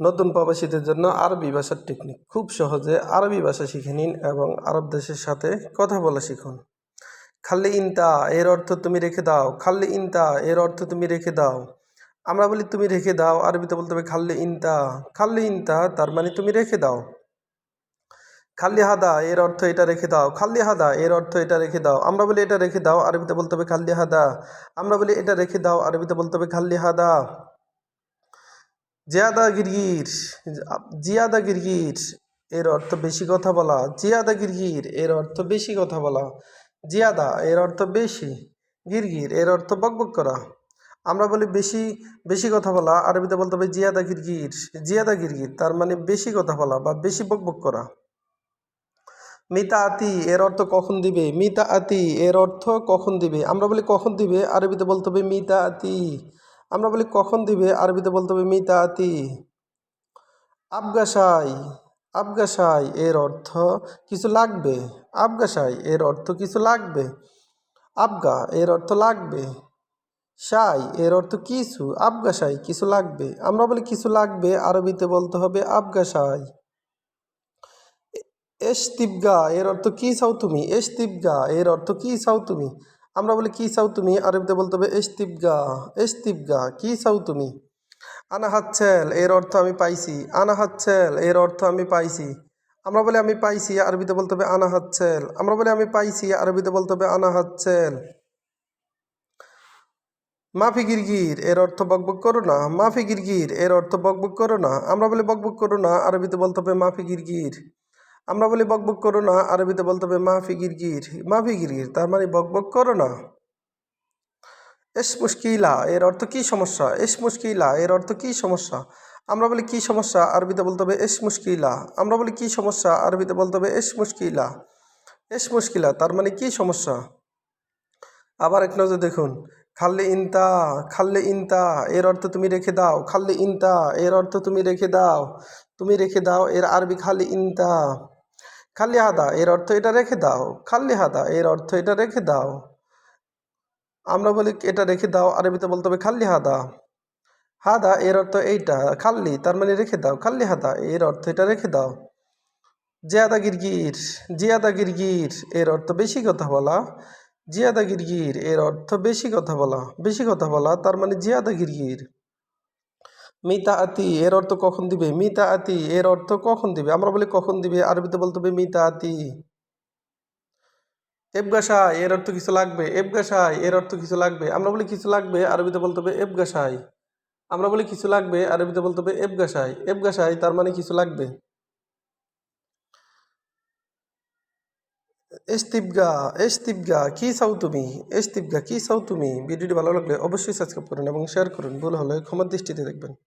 নতুন প্রবাসীদের জন্য আরবি ভাষার টেকনিক খুব সহজে আরবি ভাষা শিখে নিন এবং আরব দেশের সাথে কথা বলা শিখুন। খাল্লি ইনতা, এর অর্থ তুমি রেখে দাও। খাল্লি ইনতা, এর অর্থ তুমি রেখে দাও। আমরা বলি তুমি রেখে দাও, আরবিতে বলতে হবে খাল্লি ইনতা। খাল্লি ইনতা, তার মানে তুমি রেখে দাও। খাল্লি হাদা, এর অর্থ এটা রেখে দাও। খাল্লি হাদা, এর অর্থ এটা রেখে দাও। আমরা বলি এটা রেখে দাও, আরবিতে বলতে হবে খাল্লি হাদা। আমরা বলি এটা রেখে দাও, আরবিতে বলতে হবে খাল্লি হাদা। জিয়াদা গিরগির জিয়াদা গিরগির এর অর্থ বেশি কথা বলা জিয়াদা গিরগির এর অর্থ বেশি কথা বলা, জিয়াদা এর অর্থ বেশি, গিরগির এর অর্থ বকবক করা। আমরা বলি বেশি বেশি কথা বলা, আরবিতে বলতে হবে জিয়াদা গিরগির জিয়াদা গিরগির তার মানে বেশি কথা বলা বা বেশি বকবক করা। মিতা আতি এর অর্থ কখন দিবে? মিতা আতি এর অর্থ কখন দিবে? আমরা বলি কখন দিবে? আরবিতে বলতে হবে মিতা আতি আমরা বলি, কখন দিবে? আরবিতে বলতে হবে মিতা আতি আবগাসাই আবগাসাই এর অর্থ কিছু লাগবে। আবগাসাই এর অর্থ কিছু লাগবে। আবগা এর অর্থ লাগবে। সাই এর অর্থ কিছু। আবগাসাই কিছু লাগবে। আমরা বলি, কিছু লাগবে। আরবিতে বলতে হবে আবগাসাই এসতিবগা এর অর্থ, কী চাও তুমি? এসতিবগা এর অর্থ, কী চাও তুমি? আমরা বলি, কি চাও তুমি? আরবিতে বলতে হবে এসতিবগা এসতিবগা কি চাও তুমি? আনা হাতছেল এর অর্থ আমি পাইছি। আনা হাতছেল এর অর্থ আমি পাইছি। আমরা বলি, আমি পাইছি। আরবিতে বলতে হবে, আনা হাতছেল আমরা বলি, আমি পাইছি। আরবিতে বলতে হবে, আনা হাতছেল মাফি গিরগির, এর অর্থ বকবক করো না। মাফি গিরগির, এর অর্থ বকবক করো না। আমরা বলি, বকবক করো না। আরবিতে বলতে হবে, মাফি গিরগির। আমরা বলি বকবক করো না, আরবিতে বলতে হবে মাফি গিরগির। মাফি গিরগির, তার মানে বকবক করো না। এস মুশকিলা এর অর্থ কি সমস্যা? এস মুশকিলা এর অর্থ কি সমস্যা? আমরা বলি কি সমস্যা? আরবিতে বলতে হবে এস মুশকিলা আমরা বলি কি সমস্যা? আরবিতে বলতে হবে এস মুশকিলা এস মুশকিলা তার মানে কি সমস্যা? আবার এক নজর দেখুন। খাল্লে ইনতা খাল্লে ইনতা, এর অর্থ তুমি রেখে দাও। খাল্লে ইনতা, এর অর্থ তুমি রেখে দাও। তুমি রেখে দাও, এর আরবি খালি ইনতা। খাল্লি হাদা, এর অর্থ এটা রেখে দাও। খাল্লি হাদা, এর অর্থ এটা রেখে দাও। আমরা বলি, এটা রেখে দাও। আরবিতে বলতে হবে খাল্লি হাদা। হাদা, এর অর্থ এইটা খাল্লি তার মানে রেখে দাও। খাল্লি হাদা, এর অর্থ এটা রেখে দাও। জিয়াদা গিরগির জিয়াদা গিরগির, এর অর্থ বেশি কথা বলা। জিয়াদা গিরগির, এর অর্থ বেশি কথা বলা। বেশি কথা বলা, তার মানে জিয়াদা গিরগির। মিতা আতি এর অর্থ কখন দিবে? মিতা আতি এর অর্থ কখন দিবে? আমরা বলি কখন দিবে? আরবিতে বলতে হবে মিতা আতি এবগাসাই এর অর্থ কিছু লাগবে? এবগাসাই এর অর্থ কিছু লাগবে? আমরা বলি কিছু লাগবে, আরবিতে বলতে হবে এবগাসাই আমরা বলি কিছু লাগবে, আরবিতে বলতে হবে এবগাসাই এবগাসাই তার মানে কিছু লাগবে। এস্তিবগা এস্তিবগা, কি চাও তুমি? এস্তিবগা, কি চাও তুমি? ভিডিওটি ভালো লাগলে অবশ্যই সাবস্ক্রাইব করুন এবং শেয়ার করুন। ভুল হলে ক্ষমার দৃষ্টিতে দেখবেন।